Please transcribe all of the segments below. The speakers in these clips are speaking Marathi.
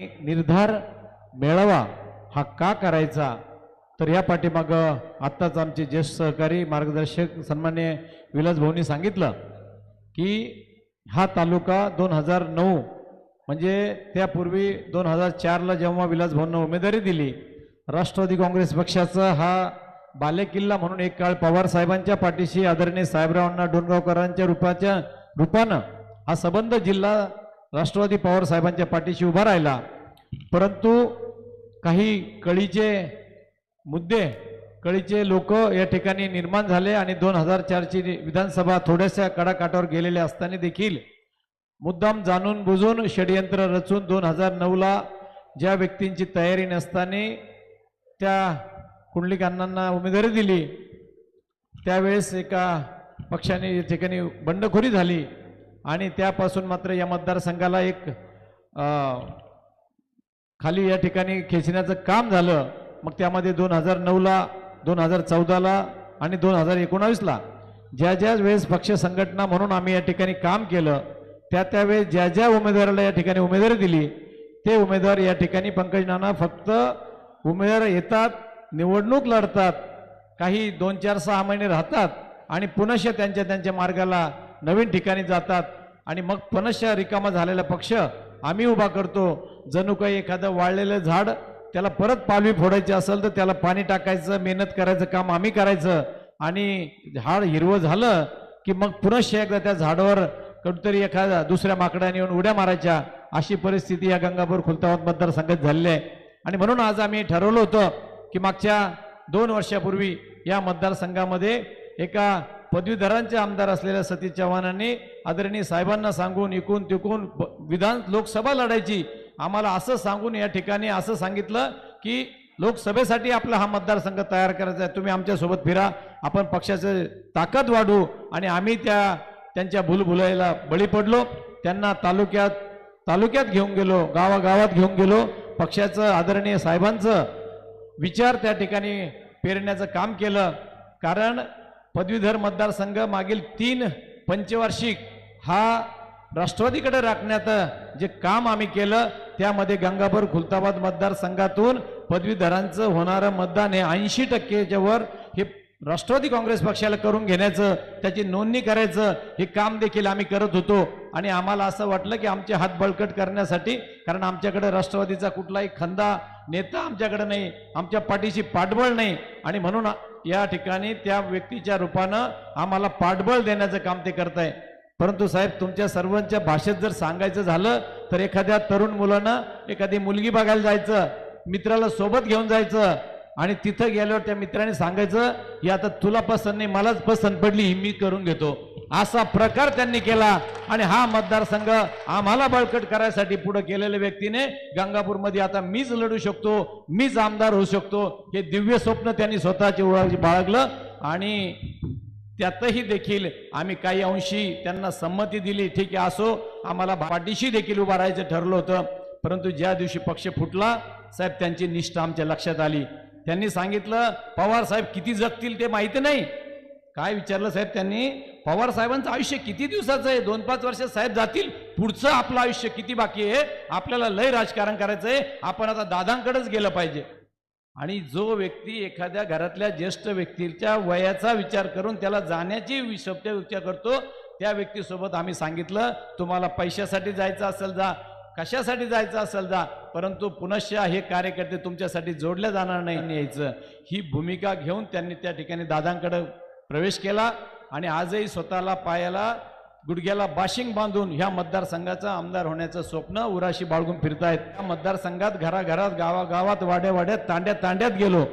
निर्धार मेळावा हा का करायचा? तर या पाठीमाग आत्ताच आमचे ज्येष्ठ सहकारी मार्गदर्शक सन्मान्य विलास भाऊनी सांगितलं की हा तालुका दोन हजार नऊ म्हणजे त्यापूर्वी दोन हजार चारला जेव्हा विलास भाऊंना उमेदवारी दिली राष्ट्रवादी काँग्रेस पक्षाचा हा बालेकिल्ला म्हणून एक काळ पवार साहेबांच्या पाठीशी आदरणीय साहेबरावांना डोणगावकरांच्या रूपाच्या रूपानं हा संबंध जिल्हा राष्ट्रवादी पवार साहेबांच्या पाठीशी उभा राहिला. परंतु काही कळीचे मुद्दे कळीचे लोक या ठिकाणी निर्माण झाले आणि दोन हजार चारची विधानसभा थोड्याशा कडाकाठावर गेलेल्या असताना देखील मुद्दाम जाणून बुजून षडयंत्र रचून दोन हजार नऊला ज्या व्यक्तींची तयारी नसताना त्या कुंडलिक अण्णांना उमेदवारी दिली त्यावेळेस एका पक्षाने या ठिकाणी बंडखोरी झाली. आणि त्यापासून मात्र या मतदारसंघाला एक खाली या ठिकाणी खेचण्याचं काम झालं. मग त्यामध्ये दोन हजार नऊला दोन हजार चौदाला आणि दोन हजार एकोणावीसला ज्या ज्या वेळेस पक्ष संघटना म्हणून आम्ही या ठिकाणी काम केलं त्या त्यावेळेस ज्या ज्या उमेदवाराला या ठिकाणी उमेदवारी दिली ते उमेदवार या ठिकाणी पंकज नाना फक्त उमेदवार येतात निवडणूक लढतात काही दोन चार सहा महिने राहतात आणि पुनश्च त्यांच्या त्यांच्या मार्गाला नवीन ठिकाणी जातात आणि मग पुनश्च रिकामा झालेला पक्ष आम्ही उभा करतो. जणू काही एखादं वाळलेलं झाड त्याला परत पालवी फोडायची असेल तर त्याला पाणी टाकायचं मेहनत करायचं काम आम्ही करायचं. आणि झाड हिरवं झालं की मग पुनश्च एकदा त्या झाडावर कुठतरी एखादा दुसऱ्या माकडाने येऊन उड्या मारायच्या. अशी परिस्थिती या गंगापूर खुलताबाद मतदारसंघात झालेली आहे. आणि म्हणून आज आम्ही ठरवलं होतं की मागच्या दोन वर्षापूर्वी या मतदारसंघामध्ये एका पदवीधरांचे आमदार असलेल्या सतीश चव्हाणांनी आदरणीय साहेबांना सांगून इकून तिकून विधान लोकसभा लढायची आम्हाला असं सांगून या ठिकाणी असं सांगितलं की लोकसभेसाठी आपला हा मतदारसंघ तयार करायचा आहे. तुम्ही आमच्यासोबत फिरा आपण पक्षाचं ताकद वाढवू आणि आम्ही त्या त्यांच्या भूलभुलाईला बळी पडलो. त्यांना तालुक्यात तालुक्यात घेऊन गेलो गावागावात घेऊन गेलो. पक्षाचं आदरणीय साहेबांचं विचार त्या ठिकाणी पेरण्याचं काम केलं. कारण पदवीधर मतदारसंघ मागील तीन पंचवार्षिक हा राष्ट्रवादीकडे राखण्यात जे काम आम्ही केलं त्यामध्ये गंगापूर खुलताबाद मतदारसंघातून पदवीधरांचं होणारं मतदान हे ऐंशी टक्केच्या वर हे राष्ट्रवादी काँग्रेस पक्षाला करून घेण्याचं त्याची नोंदणी करायचं हे काम देखील आम्ही करत होतो. आणि आम्हाला असं वाटलं की आमचे हात बळकट करण्यासाठी कारण आमच्याकडे राष्ट्रवादीचा कुठलाही खंदा नेता आमच्याकडे नाही आमच्या पाठीशी पाठबळ नाही. आणि म्हणून या ठिकाणी त्या व्यक्तीच्या रूपानं आम्हाला पाठबळ देण्याचं काम ते करत आहे परंतु साहेब तुमच्या सर्वांच्या भाषेत जर सांगायचं झालं तर एखाद्या तरुण मुलानं एखादी मुलगी बघायला जायचं मित्राला सोबत घेऊन जायचं आणि तिथं गेल्यावर त्या मित्राने सांगायचं की आता तुला पसंत नाही मलाच पसंत पडली ही मी करून घेतो. असा प्रकार त्यांनी केला. आणि हा मतदारसंघ आम्हाला बळकट करायसाठी पुढे केलेल्या व्यक्तीने गंगापूरमध्ये आता मीच लढू शकतो मीच आमदार होऊ शकतो हे दिव्य स्वप्न त्यांनी स्वतःचे ओळख बाळगलं. आणि त्यातही देखील आम्ही काही अंशी त्यांना संमती दिली ठीक आहे असो. आम्हाला पाठीशी देखील उभा राहायचं ठरलं होतं. परंतु ज्या दिवशी पक्ष फुटला साहेब त्यांची निष्ठा आमच्या लक्षात आली. त्यांनी सांगितलं पवार साहेब किती जगतील ते माहिती नाही. काय विचारलं साहेब त्यांनी पवार साहेबांचं आयुष्य किती दिवसाचं आहे? दोन पाच वर्ष साहेब जातील. पुढचं आपलं आयुष्य किती बाकी आहे? आपल्याला लय राजकारण करायचं आहे. आपण आता दादांकडेच गेलं पाहिजे. आणि जो व्यक्ती एखाद्या घरातल्या ज्येष्ठ व्यक्तीच्या वयाचा विचार करून त्याला जाण्याची विषय विचार करतो त्या व्यक्तीसोबत आम्ही सांगितलं तुम्हाला पैशासाठी जायचं असेल जा कशासाठी जायचं असेल जा परंतु पुनश्च हे कार्यकर्ते तुमच्यासाठी जोडले जाणार नाही यायचं. ही भूमिका घेऊन त्यांनी त्या ठिकाणी दादांकडे प्रवेश केला आणि आजही स्वतःला पायाला गुडघ्याला बाशिंग बांधून ह्या मतदारसंघाचा आमदार होण्याचं स्वप्न उराशी बाळगून फिरतायत. या मतदारसंघात घराघरात गावागावात वाड्या वाड्यात तांड्यात तांड्यात गेलो.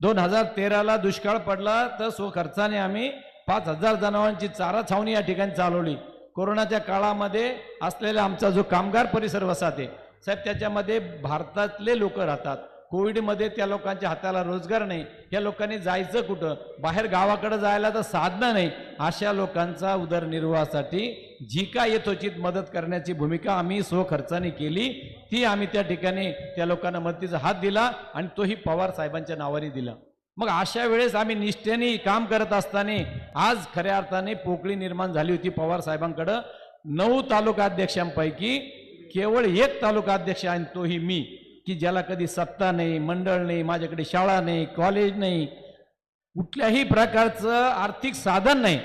दोन हजार तेराला दुष्काळ पडला तर स्वखर्चाने आम्ही पाच हजार जनावरांची चारा छावणी या ठिकाणी चालवली. कोरोनाच्या काळामध्ये असलेला आमचा जो कामगार परिसर वसा आहे साहेब त्याच्यामध्ये भारतातले लोक राहतात. कोविडमध्ये त्या लोकांच्या हाताला रोजगार नाही. या लोकांनी जायचं कुठं? बाहेर गावाकडे जायला तर साधनं नाही. अशा लोकांचा उदरनिर्वाहासाठी जी काय यथोचित मदत करण्याची भूमिका आम्ही स्वखर्चाने केली ती आम्ही त्या ठिकाणी त्या लोकांना मदतीचा हात दिला आणि तोही पवार साहेबांच्या नावाने दिला. मग अशा वेळेस आम्ही निष्ठेने काम करत असताना आज खऱ्या अर्थाने पोकळी निर्माण झाली होती पवार साहेबांकडं. नऊ तालुका अध्यक्षांपैकी केवळ एक तालुका अध्यक्ष आहे आणि तोही मी की ज्याला कधी सत्ता नाही मंडळ नाही माझ्याकडे शाळा नाही कॉलेज नाही कुठल्याही प्रकारचं आर्थिक साधन नाही.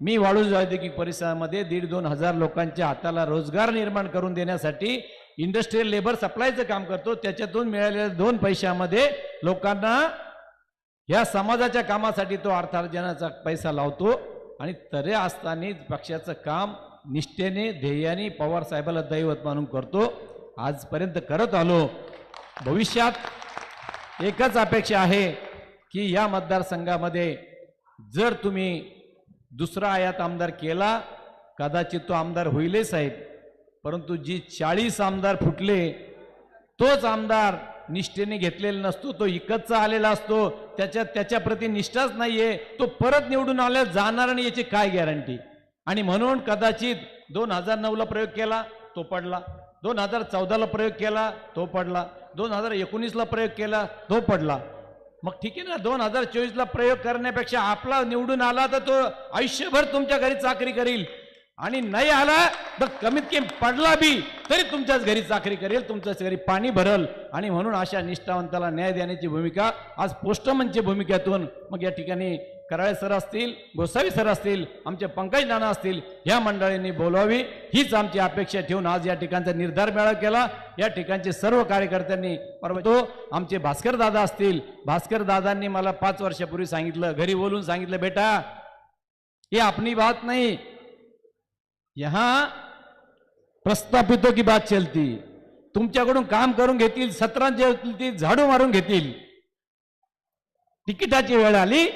मी वाळूज औद्योगिक परिसरामध्ये दीड दोन हजार लोकांच्या हाताला रोजगार निर्माण करून देण्यासाठी इंडस्ट्रीयल लेबर सप्लायचं काम करतो. त्याच्यातून मिळालेल्या दोन पैशामध्ये लोकांना या समाजाच्या कामासाठी तो अर्थार्जनाचा पैसा लावतो आणि तरी असताना पक्षाचं काम निष्ठेने ध्येयाने पवार साहेबाला दैवत मानून करतो. आजपर्यंत करत आलो. भविष्यात एकच अपेक्षा आहे की या मतदारसंघामध्ये जर तुम्ही दुसरा आयात आमदार केला कदाचित तो आमदार होईलच साहेब. परंतु जी चाळीस आमदार फुटले तोच आमदार निष्ठेने घेतलेला नसतो तो इकतचा आलेला असतो. त्याच्यात त्याच्याप्रती निष्ठाच नाहीये. तो परत निवडून आल्या जाणार नाही याची काय गॅरंटी आणि म्हणून कदाचित दोन हजार नऊला प्रयोग केला तो पडला. दोन हजार चौदाला प्रयोग केला तो पडला. दोन हजार एकोणीसला प्रयोग केला तो पडला. मग ठीक आहे ना दोन हजार चोवीसला प्रयोग करण्यापेक्षा आपला निवडून आला तर तो आयुष्यभर तुमच्या घरी चाकरी करील. आणि नाही आला तर कमीत कमी पडला बी तरी तुमच्याच घरी चाकरी करेल तुमच्याच घरी पाणी भरल. आणि म्हणून अशा निष्ठावंताला न्याय देण्याची भूमिका आज पोस्टमनच्या भूमिकेतून मग या ठिकाणी कराळे सर असतील गोसावी सर असतील आमचे पंकज नाना असतील या मंडळींनी बोलावी. हीच आमची अपेक्षा ठेवून आज या ठिकाणचा निर्धार मेळा केला. या ठिकाणचे सर्व कार्यकर्त्यांनी परवा आमचे भास्कर दादा असतील. भास्कर दादांनी मला पाच वर्षापूर्वी सांगितलं घरी बोलून सांगितलं बेटा हे आपली बात नाही. यहा प्रस्थापितो की बात चलती. तुमच्याकडून काम करून घेतील सत्रांची झाडू मारून घेतील. तिकिटाची वेळ आली